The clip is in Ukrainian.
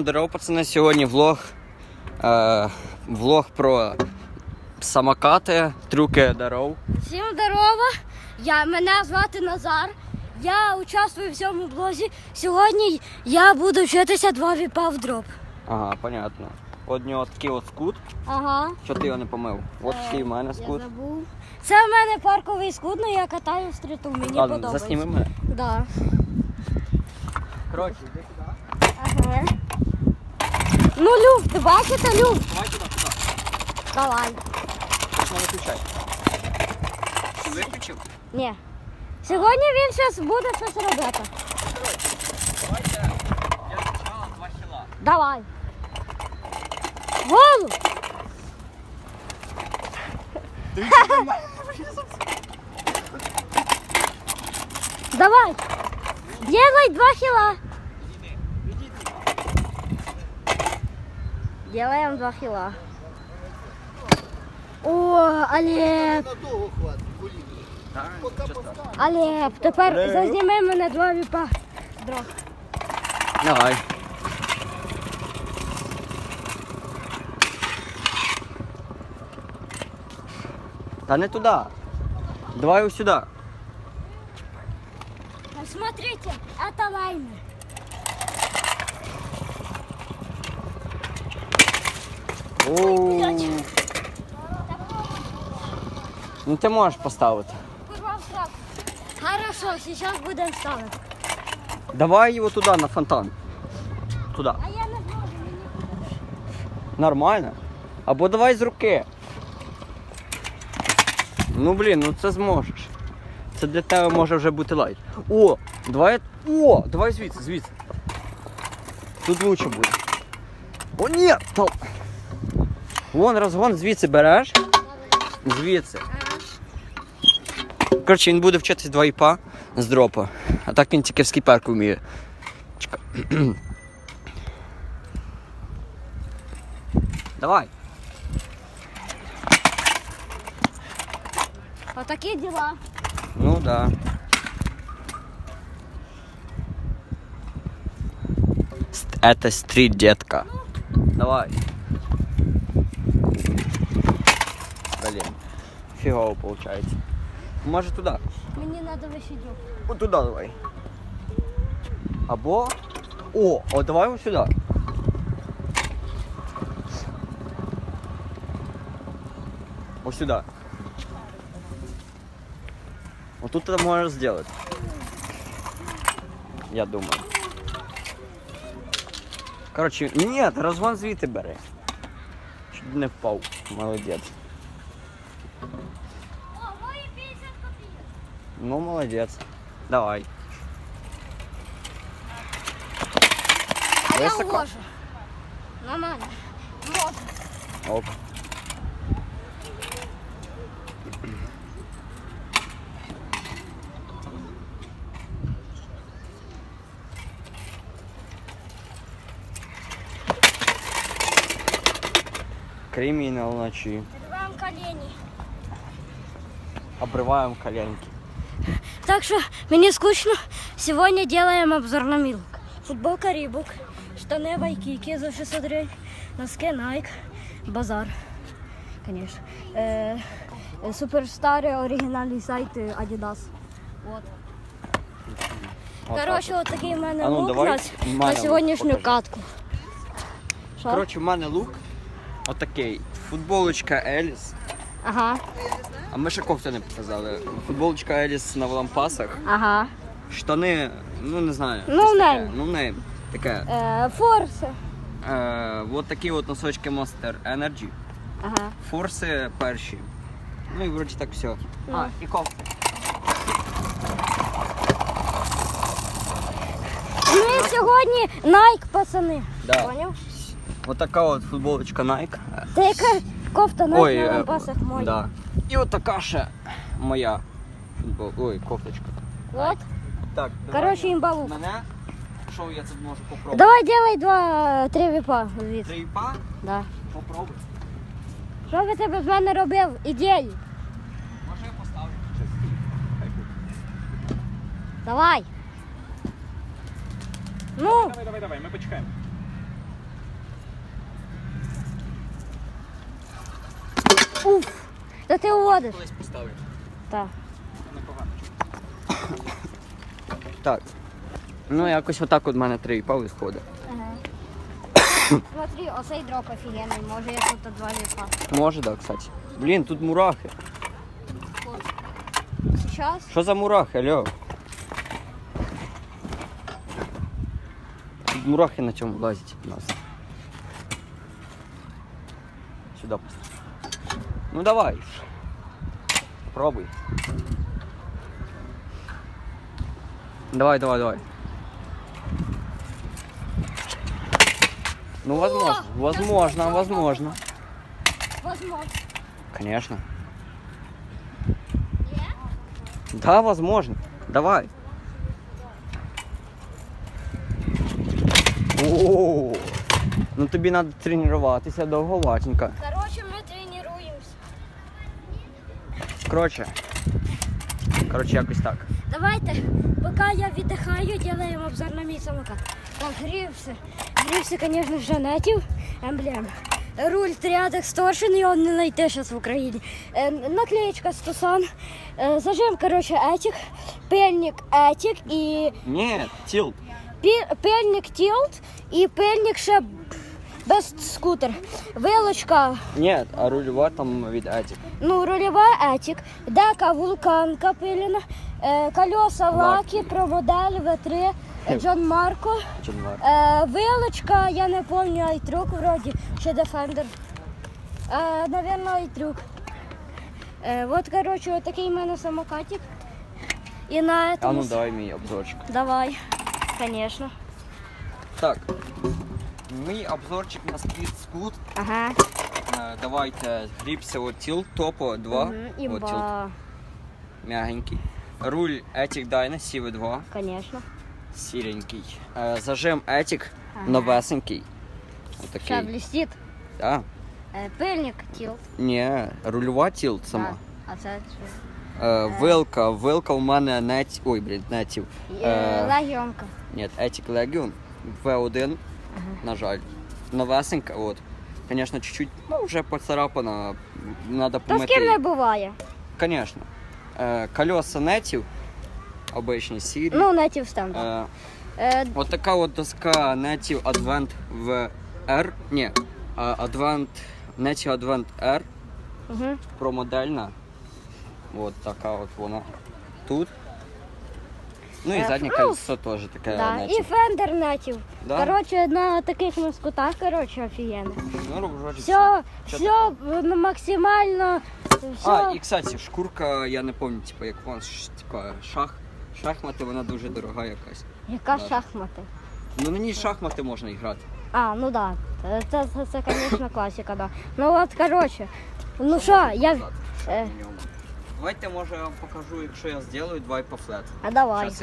Здорово, пацани, сьогодні влог. Е, влог про самокати, трюки доров. Всім здорово! Я, мене звати Назар. Я участвую в цьому блозі. Сьогодні я буду вчитися два віпа в дроп. Ага, понятно. От нього такий от скут. Ага. Що ти його не помив? От такий в мене Я скут. забув. Це в мене парковий скут, але я катаю в стріту. Мені Ладно, подобається. засніми мене. Да. Коротше, йди сюди. Ага. Ну, люфт, бачите, люфт? Давай туди, туди. Давай. Точно виключай. Виключив? Ні. Сьогодні він зараз буде щось робити. Давайте. Я спочатку два хіла. Давай. Голову! Давай. Делай два хила. Делаем два хила. О, Олег, Надовго хватить, коліна. Так, що страшного. Олег, тепер зазніми мене два віпа. Дров. Давай. Та не туди. Давай ось сюди. Смотрите, это лайнер. Ну ти можеш поставити. Порвав сразу. Хорошо, сейчас будем ставить. Давай його туди, на фонтан. Туди. А я не зможу, мені Нормально. Або давай з руки. Ну блін, ну це зможеш. Це для тебе може вже бути лайт. О, давай. О, давай звідси, звідси. Тут лучше буде. О, ні! Та... Вон розгон звідси береш. Звідси. Коротше, він буде вчитись два іпа з дропа. А так він тільки в скіперку вміє. Чекай. Давай. Отакі діла. Ну да. Ст- Это стрит, детка. Давай. Фигово получается. Може туда. Мені треба висідю. Вот туда давай. Або. О, о, давай вот сюда. Вот сюда. Вот тут это можешь сделать. Я думаю. Короче, нет, розгон звідти бери. Щоб не впав. Молодець. Ну, молодець. Давай. А я Високо? можу. Нормально. Можу. Ок. Кримінал ночі. Відриваємо колені. Обриваємо коленки. Так що мені скучно. Сьогодні делаем обзор на мілк. Футболка Рібок, штани Вайкіки за 600 гривень, носки Nike, базар, конечно. Е, е, суперстари оригінальний сайт е, Adidas. От. Коротше, от такий в мене А ну, лук давай на, мене на лук сьогоднішню покажи. катку. Що? Коротше, в мене лук. Отакий. Футболочка Еліс. Ага, А ми ще кофту не показали. Футболочка Еліс на лампасах. ага. Штани, ну не знаю. Ну, щось таке. нейм. Ну. Таке. Е, форси. Е, от такі от носочки Monster Energy. Ага. Форси перші. Ну і вроді так все. Ну. А, і кофти. Ми сьогодні Nike, пацани. Да. Поняв? От така от футболочка Nike. Це яка кофта Nike Ой, на е, лампасах моя. да. І от така ще моя футбол. Ой, кофточка. От. Так, Коротше, імбалук. Мене. Що я тут можу попробувати? Давай делай два три віпа звідси. Три па? Да. Попробуй. Що би ти без мене робив? Ідеї. Може я поставлю. Давай. Ну, Давай, давай, давай, ми почекаємо. Уф! Та ти уводиш. Колись поставлю. Так. Непогано. Так. Ну, якось отак от мене три іпа виходить. Ага. Смотри, оцей дроп офігенний, може я тут два віпа. Може, так, кстати. Блін, тут мурахи. Сейчас. Що за мурахи, алло? Тут мурахи на чому лазять у нас. Сюди постав. Ну давай. Пробуй. Давай, давай, давай. Ну, возможно, возможно, возможно. Возможно. Конечно. Да, возможно. Давай. О, ну тобі треба тренуватися довговатенько. Коротше. Коротше, якось так. Давайте, пока я віддихаю, делаем обзор на мій самокат. Так, грівся. Грівся, конечно, Жанетів, емблем. Руль Triad Extortion, його не знайти зараз в Україні. Е, наклеєчка Стусан. Е, зажим, короче, етік. Пельник етік і Ні, тіл. пі- пельник тілт і пельник ще без скутер. Вилочка Ні, а рульова там від Етік. Ну, рульова етік, дека вулканка пилена, е, колеса лаки, про модель В3, е, Джон Марко, е, вилочка, я не пам'ятаю, айтрюк вроді, ще Defender. Е, наверное, айтрюк. Е, от, коротше, от такий в мене самокатик. І на А ну давай мій обзорчик. Давай, звісно. Так. Мій обзорчик на Speed Scoot. Ага. Е, Давайте грібся от тіл, топо 2. Мгм, От тіл Імба, м'ягенький. Руль Ethic Dyna CV2, звісно. сіренький. Е, Зажим Ethic, Ага. новесенький. Отакий. блістить. Да. Е, пильник тілт. Ні, рульова тіл сама. Так. А це що? Вилка, вилка у мене нет. Ой, блін, нетів. Легіонка. Ні, Ethic Legion V1, на жаль. Новесенька, от. Звісно, чуть-чуть, ну, вже поцарапана. Надо Та з ким не буває. Конечно. Е, колеса нетів, обичні сірі. Ну, нетів стандарт. Е, Е, От така от доска Native Advent VR. Ні, Advent, Native Advent R угу. промодельна. От така от вона тут. Ну і Е, заднє ну, колесо теж таке да. І фендер нетів. Да? Коротше, на таких скутах, коротше, офігенно. Ну, Все, Що все ну, максимально. Все. А, і кстати, шкурка, я не пам'ятаю, типу, як вона ш- типа, шах. Шахмати, вона дуже дорога якась. Яка да. шахмати. Ну на ній шахмати можна і грати. А, ну да. Це, це, це, це звісно, класика, да. Ну от, коротше. Ну що, я. Е. Давайте, може, я вам покажу, якщо я зроблю два і по флет. А давай. Щас я